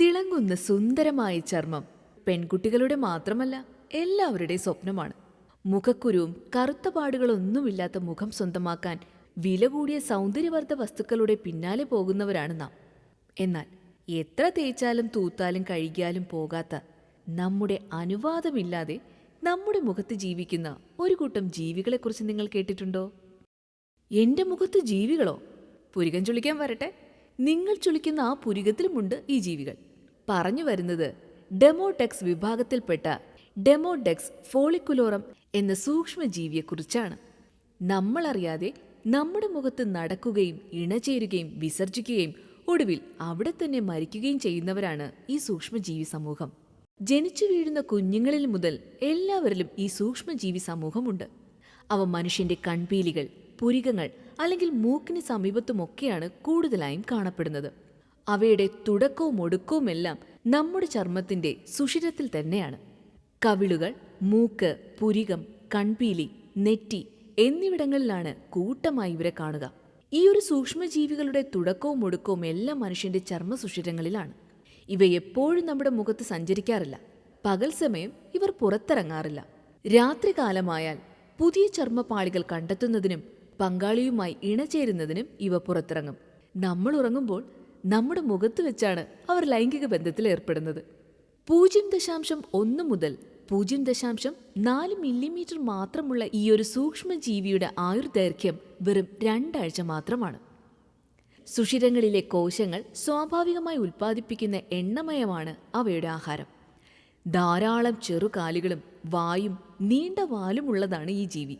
തിളങ്ങുന്ന സുന്ദരമായ ചർമ്മം പെൺകുട്ടികളുടെ മാത്രമല്ല എല്ലാവരുടെയും സ്വപ്നമാണ്. മുഖക്കുരുവും കറുത്ത പാടുകളൊന്നുമില്ലാത്ത മുഖം സ്വന്തമാക്കാൻ വില കൂടിയ സൗന്ദര്യവർദ്ധ വസ്തുക്കളുടെ പിന്നാലെ പോകുന്നവരാണ് നാം. എന്നാൽ എത്ര തേച്ചാലും തൂത്താലും കഴുകിയാലും പോകാത്ത നമ്മുടെ അനുവാദമില്ലാതെ നമ്മുടെ മുഖത്ത് ജീവിക്കുന്ന ഒരു കൂട്ടം ജീവികളെക്കുറിച്ച് നിങ്ങൾ കേട്ടിട്ടുണ്ടോ? എന്റെ മുഖത്ത് ജീവികളോ? പുരികം ചുളിക്കാൻ വരട്ടെ. നിങ്ങൾ ചുളിക്കുന്ന ആ പുരികത്തിലുമുണ്ട് ഈ ജീവികൾ. പറഞ്ഞു വരുന്നത് ഡെമോടെക്സ് വിഭാഗത്തിൽപ്പെട്ട ഡെമോടെക്സ് ഫോളിക്കുലോറം എന്ന സൂക്ഷ്മജീവിയെക്കുറിച്ചാണ്. നമ്മളറിയാതെ നമ്മുടെ മുഖത്ത് നടക്കുകയും ഇണചേരുകയും വിസർജിക്കുകയും ഒടുവിൽ അവിടെ തന്നെ മരിക്കുകയും ചെയ്യുന്നവരാണ് ഈ സൂക്ഷ്മജീവി സമൂഹം. ജനിച്ചു വീഴുന്ന കുഞ്ഞുങ്ങളിൽ മുതൽ എല്ലാവരിലും ഈ സൂക്ഷ്മജീവി സമൂഹമുണ്ട്. അവ മനുഷ്യന്റെ കൺപീലികൾ പുരികങ്ങൾ അല്ലെങ്കിൽ മൂക്കിന് സമീപത്തുമൊക്കെയാണ് കൂടുതലായും കാണപ്പെടുന്നത്. അവയുടെ തുടക്കവും ഒടുക്കവുമെല്ലാം നമ്മുടെ ചർമ്മത്തിന്റെ സുഷിരത്തിൽ തന്നെയാണ്. കവിളുകൾ മൂക്ക് പുരികം കൺപീലി നെറ്റി എന്നിവിടങ്ങളിലാണ് കൂട്ടമായി ഇവരെ കാണുക. ഈ ഒരു സൂക്ഷ്മജീവികളുടെ തുടക്കവും ഒടുക്കവും എല്ലാം മനുഷ്യന്റെ ചർമ്മ സുഷിരങ്ങളിലാണ്. ഇവ എപ്പോഴും നമ്മുടെ മുഖത്ത് സഞ്ചരിക്കാറില്ല. പകൽ സമയം ഇവർ പുറത്തിറങ്ങാറില്ല. രാത്രികാലമായാൽ പുതിയ ചർമ്മപാളികൾ കണ്ടെത്തുന്നതിനും പങ്കാളിയുമായി ഇണചേരുന്നതിനും ഇവ പുറത്തിറങ്ങും. നമ്മൾ ഉറങ്ങുമ്പോൾ നമ്മുടെ മുഖത്ത് വെച്ചാണ് അവർ ലൈംഗിക ബന്ധത്തിൽ ഏർപ്പെടുന്നത്. പൂജ്യം ദശാംശം ഒന്ന് മുതൽ പൂജ്യം ദശാംശം നാല് മില്ലിമീറ്റർ മാത്രമുള്ള ഈ ഒരു സൂക്ഷ്മജീവിയുടെ ആയുർദൈർഘ്യം വെറും രണ്ടാഴ്ച മാത്രമാണ്. സുഷിരങ്ങളിലെ കോശങ്ങൾ സ്വാഭാവികമായി ഉൽപ്പാദിപ്പിക്കുന്ന എണ്ണമയമാണ് അവയുടെ ആഹാരം. ധാരാളം ചെറുകാലുകളും വായും നീണ്ട വാലും ഉള്ളതാണ് ഈ ജീവി.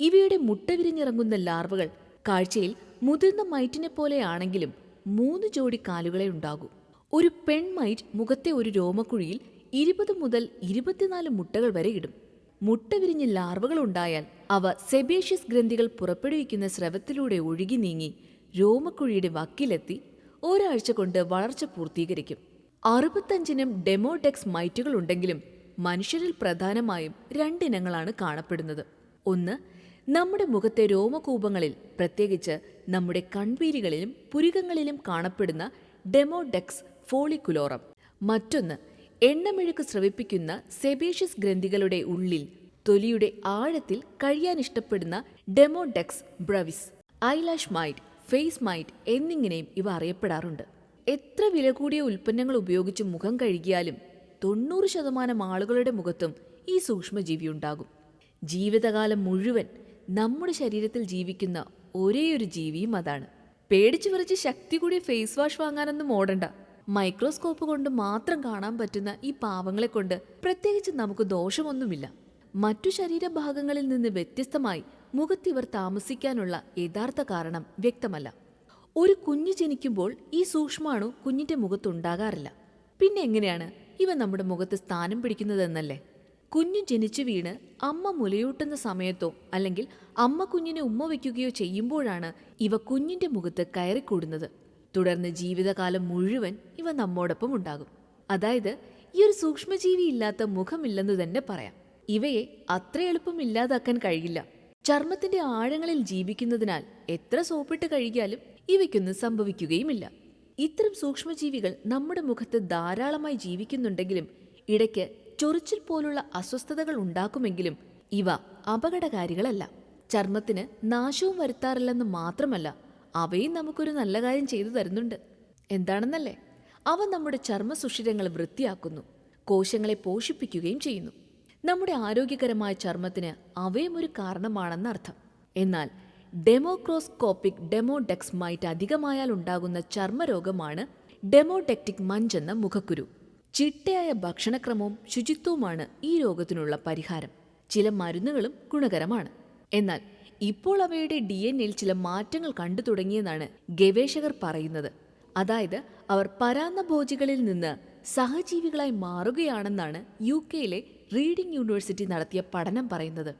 ഇവയുടെ മുട്ട വിരിഞ്ഞിറങ്ങുന്ന ലാർവകൾ കാഴ്ചയിൽ മുതിർന്ന മൈറ്റിനെ പോലെയാണെങ്കിലും മൂന്ന് ജോഡി കാലുകളെ ഉണ്ടാകൂ. ഒരു പെൺമൈറ്റ് മുഖത്തെ ഒരു രോമക്കുഴിയിൽ ഇരുപത് മുതൽ ഇരുപത്തിനാല് മുട്ടകൾ വരെ ഇടും. മുട്ട വിരിഞ്ഞ് ലാർവകൾ ഉണ്ടായാൽ അവ സെബേഷ്യസ് ഗ്രന്ഥികൾ പുറപ്പെടുവിക്കുന്ന സ്രവത്തിലൂടെ ഒഴുകി നീങ്ങി രോമക്കുഴിയുടെ വക്കിലെത്തി ഒരാഴ്ച കൊണ്ട് വളർച്ച പൂർത്തീകരിക്കും. അറുപത്തഞ്ചിനും ഡെമോടെക്സ് മൈറ്റുകൾ ഉണ്ടെങ്കിലും മനുഷ്യരിൽ പ്രധാനമായും രണ്ടിനങ്ങളാണ് കാണപ്പെടുന്നത്. ഒന്ന് നമ്മുടെ മുഖത്തെ രോമകൂപങ്ങളിൽ പ്രത്യേകിച്ച് നമ്മുടെ കൺവീരികളിലും പുരികങ്ങളിലും കാണപ്പെടുന്ന ഡെമോഡെക്സ് ഫോളിക്കുലോറം. മറ്റൊന്ന് എണ്ണമെഴുക്ക് സ്രവിപ്പിക്കുന്ന സെബേഷ്യസ് ഗ്രന്ഥികളുടെ ഉള്ളിൽ തൊലിയുടെ ആഴത്തിൽ കഴിയാൻ ഇഷ്ടപ്പെടുന്ന Demodex brevis eyelash mite face mite എന്നിങ്ങനെയും ഇവ അറിയപ്പെടാറുണ്ട്. എത്ര വില കൂടിയ ഉൽപ്പന്നങ്ങൾ ഉപയോഗിച്ച് മുഖം കഴുകിയാലും തൊണ്ണൂറ് ശതമാനം ആളുകളുടെ മുഖത്തും ഈ സൂക്ഷ്മജീവി ഉണ്ടാകും. ജീവിതകാലം മുഴുവൻ നമ്മുടെ ശരീരത്തിൽ ജീവിക്കുന്ന ഒരേയൊരു ജീവിയും അതാണ്. പേടിച്ചു വിറച്ച് ശക്തി കൂടിയ ഫേസ് വാഷ് വാങ്ങാനൊന്നും ഓടണ്ട. മൈക്രോസ്കോപ്പ് കൊണ്ട് മാത്രം കാണാൻ പറ്റുന്ന ഈ പാവങ്ങളെ കൊണ്ട് പ്രത്യേകിച്ച് നമുക്ക് ദോഷമൊന്നുമില്ല. മറ്റു ശരീരഭാഗങ്ങളിൽ നിന്ന് വ്യത്യസ്തമായി മുഖത്തിവർ താമസിക്കാനുള്ള യഥാർത്ഥ കാരണം വ്യക്തമല്ല. ഒരു കുഞ്ഞു ജനിക്കുമ്പോൾ ഈ സൂക്ഷ്മാണു കുഞ്ഞിന്റെ മുഖത്തുണ്ടാകാറില്ല. പിന്നെ എങ്ങനെയാണ് ഇവ നമ്മുടെ മുഖത്ത് സ്ഥാനം പിടിക്കുന്നതെന്നല്ലേ? കുഞ്ഞു ജനിച്ചു വീണ് അമ്മ മുലയൂട്ടുന്ന സമയത്തോ അല്ലെങ്കിൽ അമ്മ കുഞ്ഞിനെ ഉമ്മ വയ്ക്കുകയോ ചെയ്യുമ്പോഴാണ് ഇവ കുഞ്ഞിന്റെ മുഖത്ത് കയറിക്കൂടുന്നത്. തുടർന്ന് ജീവിതകാലം മുഴുവൻ ഇവ നമ്മോടൊപ്പം ഉണ്ടാകും. അതായത് ഈ ഒരു സൂക്ഷ്മജീവി ഇല്ലാത്ത മുഖമില്ലെന്ന് തന്നെ പറയാം. ഇവയെ അത്ര എളുപ്പം ഇല്ലാതാക്കാൻ കഴിയില്ല. ചർമ്മത്തിന്റെ ആഴങ്ങളിൽ ജീവിക്കുന്നതിനാൽ എത്ര സോപ്പിട്ട് കഴുകിയാലും ഇവയ്ക്കൊന്നും സംഭവിക്കുകയുമില്ല. ഇത്തരം സൂക്ഷ്മജീവികൾ നമ്മുടെ മുഖത്ത് ധാരാളമായി ജീവിക്കുന്നുണ്ടെങ്കിലും ഇടയ്ക്ക് ചൊറിച്ചിൽ പോലുള്ള അസ്വസ്ഥതകൾ ഉണ്ടാക്കുമെങ്കിലും ഇവ അപകടകാരികളല്ല. ചർമ്മത്തിന് നാശവും വരുത്താറില്ലെന്ന് മാത്രമല്ല അവയും നമുക്കൊരു നല്ല കാര്യം ചെയ്തു തരുന്നുണ്ട്. എന്താണെന്നല്ലേ? അവ നമ്മുടെ ചർമ്മ സുഷിരങ്ങൾ വൃത്തിയാക്കുന്നു കോശങ്ങളെ പോഷിപ്പിക്കുകയും ചെയ്യുന്നു. നമ്മുടെ ആരോഗ്യകരമായ ചർമ്മത്തിന് അവയും ഒരു കാരണമാണെന്നർത്ഥം എന്നാൽ ഡെമോക്രോസ്കോപ്പിക് ഡെമോഡെക്സ് മൈറ്റ് അധികമായാൽ ഉണ്ടാകുന്ന ചർമ്മരോഗമാണ് ഡെമോഡെക്റ്റിക് മഞ്ചെന്ന മുഖക്കുരു. ചിട്ടയായ ഭക്ഷണക്രമവും ശുചിത്വവുമാണ് ഈ രോഗത്തിനുള്ള പരിഹാരം. ചില മരുന്നുകളും ഗുണകരമാണ്. എന്നാൽ ഇപ്പോൾ അവയുടെ ഡി എൻ എയിൽ ചില മാറ്റങ്ങൾ കണ്ടു തുടങ്ങിയെന്നാണ് ഗവേഷകർ പറയുന്നത്. അതായത് അവർ പരാന്നഭോജികളിൽ നിന്ന് സഹജീവികളായി മാറുകയാണെന്നാണ് യു കെയിലെ റീഡിംഗ് യൂണിവേഴ്സിറ്റി നടത്തിയ പഠനം പറയുന്നത്.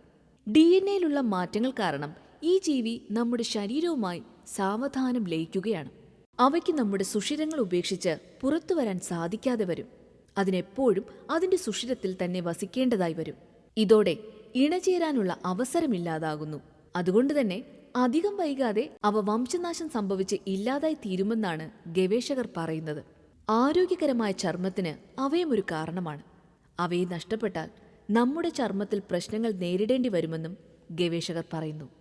ഡി എൻ എയിലുള്ള മാറ്റങ്ങൾ കാരണം ഈ ജീവി നമ്മുടെ ശരീരവുമായി സാവധാനം ലയിക്കുകയാണ്. അവയ്ക്ക് നമ്മുടെ സുഷിരങ്ങൾ ഉപേക്ഷിച്ച് പുറത്തു വരാൻ സാധിക്കാതെ വരും. അതിനെപ്പോഴും അതിന്റെ സുഷിരത്തിൽ തന്നെ വസിക്കേണ്ടതായി വരും. ഇതോടെ ഇണചേരാനുള്ള അവസരമില്ലാതാകുന്നു അതുകൊണ്ട് തന്നെ അധികം വൈകാതെ അവ വംശനാശം സംഭവിച്ച് ഇല്ലാതായി തീരുമെന്നാണ് ഗവേഷകർ പറയുന്നത്. ആരോഗ്യകരമായ ചർമ്മത്തിന് അവയും ഒരു കാരണമാണ്. അവയെ നഷ്ടപ്പെട്ടാൽ നമ്മുടെ ചർമ്മത്തിൽ പ്രശ്നങ്ങൾ നേരിടേണ്ടി വരുമെന്നും ഗവേഷകർ പറയുന്നു.